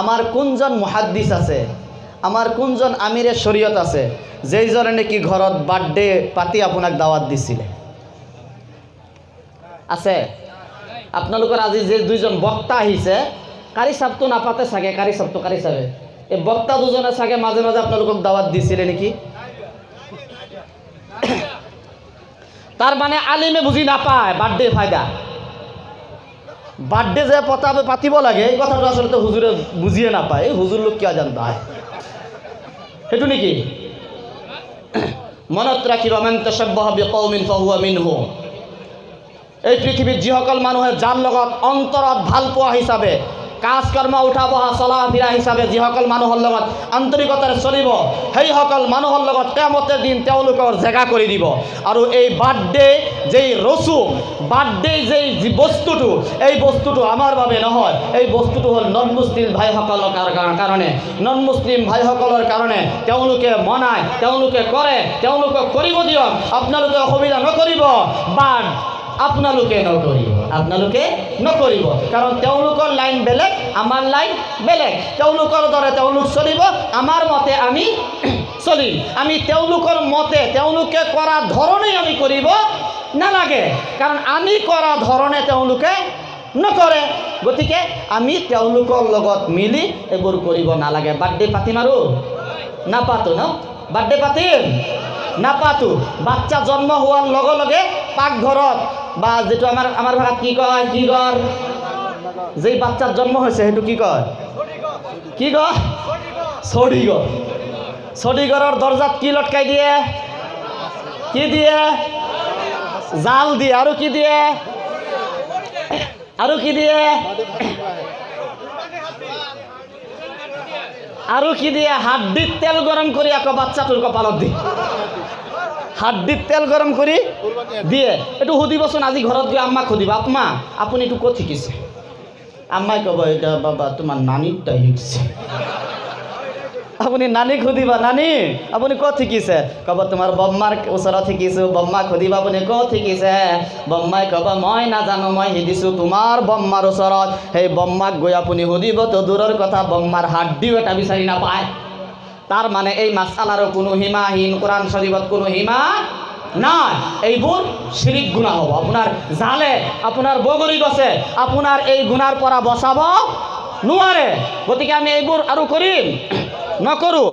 আমার কোনজন মহাদ্দিস আছে? আমার কোনজন আমিরের শরীয়ত আছে? যেই জনে নাকি ঘৰত বাৰ্থডে পাতি আপোনাক দাৱাত দিছিলে। আছে? আপোনালোকৰ আজি যে দুইজন বক্তা আহিছে, কাৰি চাপটো নাপাতে চাগে, কাৰি চাপটো, কাৰি চাবে এই বক্তা দুজনে চাগে মাজে মাজে আপোনালোকক দাৱাত দিছিলে নেকি? তাৰ মানে আলিমে বুজি নাপায় বাৰ্থডে ফাইদা। বাৰ্থডে যে পতা পাতিব লাগে, এই কথাটো আচলতে হুজুরে বুঝিয়ে নাপায়। পায় হুজুর লোক কিয় জানতে হয় সেইটো নেকি? মনত রাখি মান তশব্বাহ কৌমিন মিনহু। এই পৃথিৱীত যিসকল মানুহে যাৰ লগত অন্তৰত ভালো পোৱা হিচাপে কাজ কৰ্ম উঠা বহা চলা ফিৰা হিচাপে যিসকল মানুহৰ লগত আন্তৰিকতাৰে চলিব সেইসকল মানুহৰ লগত কেমতেৰ দিন তেওঁলোকৰ জেগা কৰি দিব। আৰু এই বাৰ্থডে, যেই ৰচুম, বাৰ্থডে যেই বস্তুটো, এই বস্তুটো আমাৰ বাবে নহয়, এই বস্তুটো হ'ল নন মুছলিম ভাইসকলৰ কাৰ- কাৰণে। নন মুছলিম ভাইসকলৰ কাৰণে তেওঁলোকে মনায়, তেওঁলোকে কৰে, তেওঁলোকক কৰিব দিয়ক, আপোনালোকে অসুবিধা নকৰিব, বাট আপোনালোকে নকৰিব আপোনালোকে নকৰিব। কাৰণ তেওঁলোকৰ লাইন বেলেগ, আমাৰ লাইন বেলেগ। তেওঁলোকৰ দৰে তেওঁলোক চলিব, আমাৰ মতে আমি চলিম। আমি তেওঁলোকৰ মতে তেওঁলোকে কৰা ধৰণেই আমি কৰিব নালাগে। কাৰণ আমি কৰা ধৰণে তেওঁলোকে নকৰে। গতিকে আমি তেওঁলোকৰ লগত মিলি এইবোৰ কৰিব নালাগে। বাৰ্থডে পাতিম আৰু নাপাতো ন? বাৰ্থডে পাতিম। নাপাতো। বাচ্চা জন্ম হোৱাৰ লগে লগে পাকঘৰত বা যিটো আমাৰ আমাৰ ভাষাত কি কয়? কি ঘৰ যেই বাচ্চাৰ জন্ম হৈছে, সেইটো কি কয়? কি কয় চৰিঘৰ চৰিঘৰৰ দৰ্জাত কি লটকাই দিয়ে? কি দিয়ে? জাল দিয়ে। আৰু কি দিয়ে? আৰু কি দিয়ে? আৰু কি দিয়ে? হাড্ডিত তেল গৰম কৰি আকৌ বাচ্চাটোৰ কপালত দিয়ে হাড্ডিত তেল গৰম কৰি দিয়ে। এইটো সুধিবচোন আজি ঘৰত গৈ আম্মাক সুধিব, আম্মা, আপুনি এইটো ক'ত শিকিছে? আম্মাই ক'ব এটা বাবা, তোমাৰ নানীত তাই শিকিছে। আপুনি নানীক সুধিব, নানী, আপুনি ক'ত শিকিছে? ক'ব, তোমাৰ বম্মাৰ ওচৰত শিকিছোঁ, বম্মাক সুধিব, আপুনি ক'ত শিকিছে? বম্মাই ক'ব, মই নাজানো, মই শিকিছোঁ তোমাৰ বম্মাৰ ওচৰত। সেই বম্মাক গৈ আপুনি সুধিব, তো দূৰৰ কথা, বম্মাৰ হাড্ডিও এটা বিচাৰি নাপায়। তাৰ মানে এই মাছালাৰো কোনো সীমাহীন কোরআন শরীফত কোনো সীমা নাই। এইবোৰ শিৰিক গুণা হ'ব। আপোনাৰ জালে আপোনাৰ বগৰী গছে আপোনাৰ এই গুণাৰ পৰা বচাব নোৱাৰে গতিকে আমি এইবোৰ আৰু কৰিম নকৰোঁ